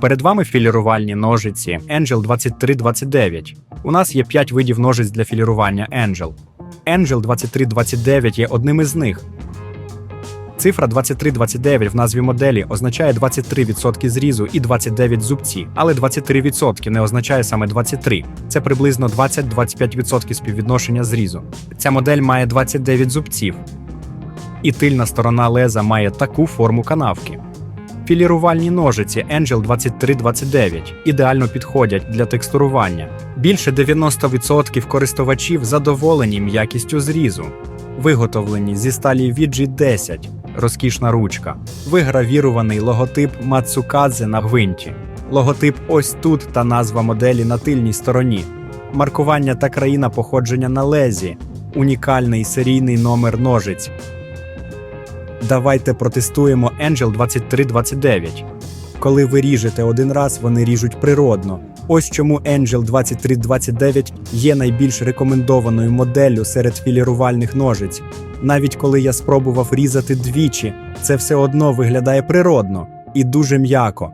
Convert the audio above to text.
Перед вами філірувальні ножиці Angel 2329. У нас є 5 видів ножиць для філірування Angel. Angel 2329 є одним із них. Цифра 2329 в назві моделі означає 23% зрізу і 29 зубці, але 23% не означає саме 23. Це приблизно 20-25% співвідношення зрізу. Ця модель має 29 зубців, і тильна сторона леза має таку форму канавки. Філірувальні ножиці Angel 2329 ідеально підходять для текстурування. Більше 90% користувачів задоволені м'якістю зрізу. Виготовлені зі сталі VG10, розкішна ручка, вигравірований логотип Мацукадзе на гвинті, логотип ось тут та назва моделі на тильній стороні, маркування та країна походження на лезі, унікальний серійний номер ножиць. Давайте протестуємо Angel 2329. Коли ви ріжете один раз, вони ріжуть природно. Ось чому Angel 2329 є найбільш рекомендованою моделлю серед філірувальних ножиць. Навіть коли я спробував різати двічі, це все одно виглядає природно і дуже м'яко.